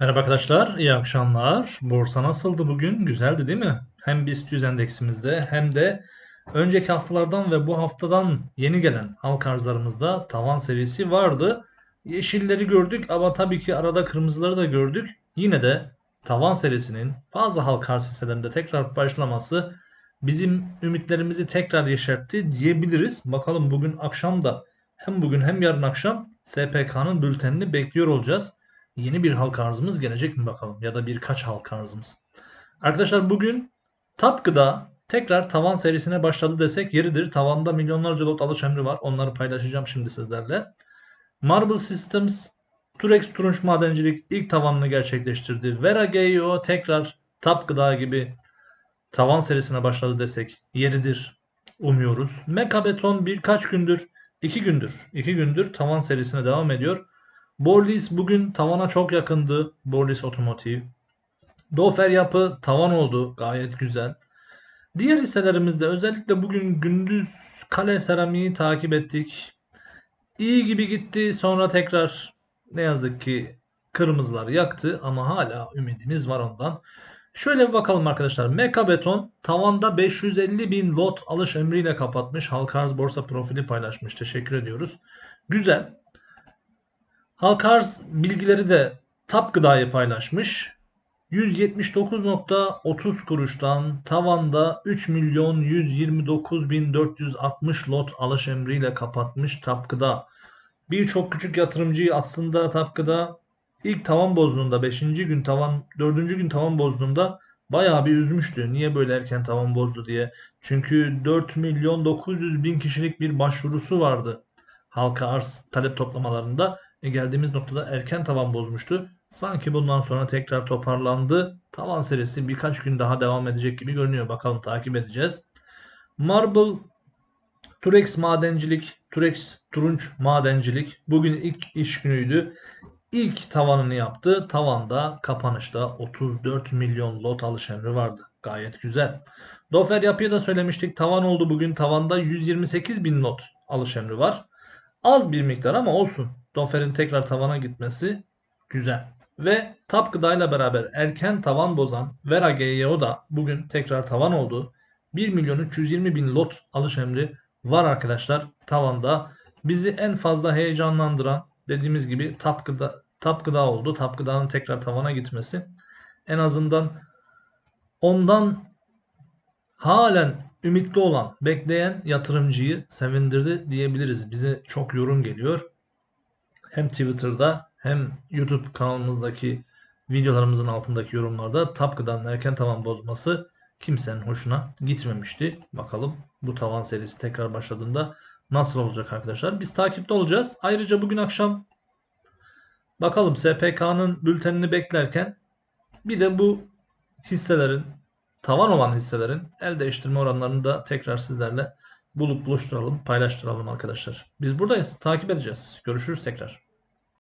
Merhaba arkadaşlar, iyi akşamlar. Borsa nasıldı bugün? Güzeldi değil mi? Hem BIST 100 endeksimizde hem de önceki haftalardan ve bu haftadan yeni gelen halk arzlarımızda tavan seviyesi vardı. Yeşilleri gördük ama tabii ki arada kırmızıları da gördük. Yine de tavan serisinin bazı halk arz hisselerinde tekrar başlaması bizim ümitlerimizi tekrar yeşertti diyebiliriz. Bakalım bugün akşam da hem bugün hem yarın akşam SPK'nın bültenini bekliyor olacağız yeni bir halka arzımız gelecek mi bakalım ya da birkaç halka arzımız. Arkadaşlar bugün Tap Gıda tekrar tavan serisine başladı desek yeridir. Tavanda milyonlarca lot alış emri var. Onları paylaşacağım şimdi sizlerle. Marble Systems Turex Turunç Madencilik ilk tavanını gerçekleştirdi. Vera GEO tekrar Tap Gıda gibi tavan serisine başladı desek yeridir umuyoruz. Meka Beton birkaç gündür, iki gündür, iki gündür tavan serisine devam ediyor. Borlis bugün tavana çok yakındı. Borlis Otomotiv. Dofer yapı tavan oldu. Gayet güzel. Diğer hisselerimizde özellikle bugün gündüz kale seramiği takip ettik. İyi gibi gitti. Sonra tekrar ne yazık ki kırmızılar yaktı ama hala ümidimiz var ondan. Şöyle bir bakalım arkadaşlar. Meka Beton tavanda 550 bin lot alış emriyle kapatmış. Halka arz borsa profili paylaşmış. Teşekkür ediyoruz. Güzel. Halka arz bilgileri de TAP Gıda'yı paylaşmış. 179.30 kuruştan tavanda 3 milyon 129 bin 460 lot alış emriyle kapatmış TAP Gıda. Birçok küçük yatırımcıyı aslında TAP Gıda ilk tavan bozduğunda 5. gün tavan 4. gün tavan bozduğunda bayağı bir üzmüştü. Niye böyle erken tavan bozdu diye. Çünkü 4 milyon 900 bin kişilik bir başvurusu vardı halka arz talep toplamalarında e geldiğimiz noktada erken tavan bozmuştu. Sanki bundan sonra tekrar toparlandı. Tavan serisi birkaç gün daha devam edecek gibi görünüyor. Bakalım takip edeceğiz. Marble Turex Madencilik, Turex Turunç Madencilik bugün ilk iş günüydü. İlk tavanını yaptı. Tavanda kapanışta 34 milyon lot alış emri vardı. Gayet güzel. Dofer yapıya da söylemiştik. Tavan oldu bugün. Tavanda 128 bin lot alış emri var. Az bir miktar ama olsun. Dofer'in tekrar tavana gitmesi güzel. Ve Tap Gıda ile beraber erken tavan bozan Vera GYO da bugün tekrar tavan oldu. 1 milyon 320 bin lot alış emri var arkadaşlar tavanda. Bizi en fazla heyecanlandıran dediğimiz gibi Tap Gıda, Tap Gıda oldu. Tap Gıda'nın tekrar tavana gitmesi. En azından ondan halen ümitli olan, bekleyen yatırımcıyı sevindirdi diyebiliriz. Bize çok yorum geliyor. Hem Twitter'da hem YouTube kanalımızdaki videolarımızın altındaki yorumlarda Tapkı'dan erken tavan bozması kimsenin hoşuna gitmemişti. Bakalım bu tavan serisi tekrar başladığında nasıl olacak arkadaşlar. Biz takipte olacağız. Ayrıca bugün akşam bakalım SPK'nın bültenini beklerken bir de bu hisselerin tavan olan hisselerin el değiştirme oranlarını da tekrar sizlerle bulup buluşturalım, paylaştıralım arkadaşlar. Biz buradayız. Takip edeceğiz. Görüşürüz tekrar.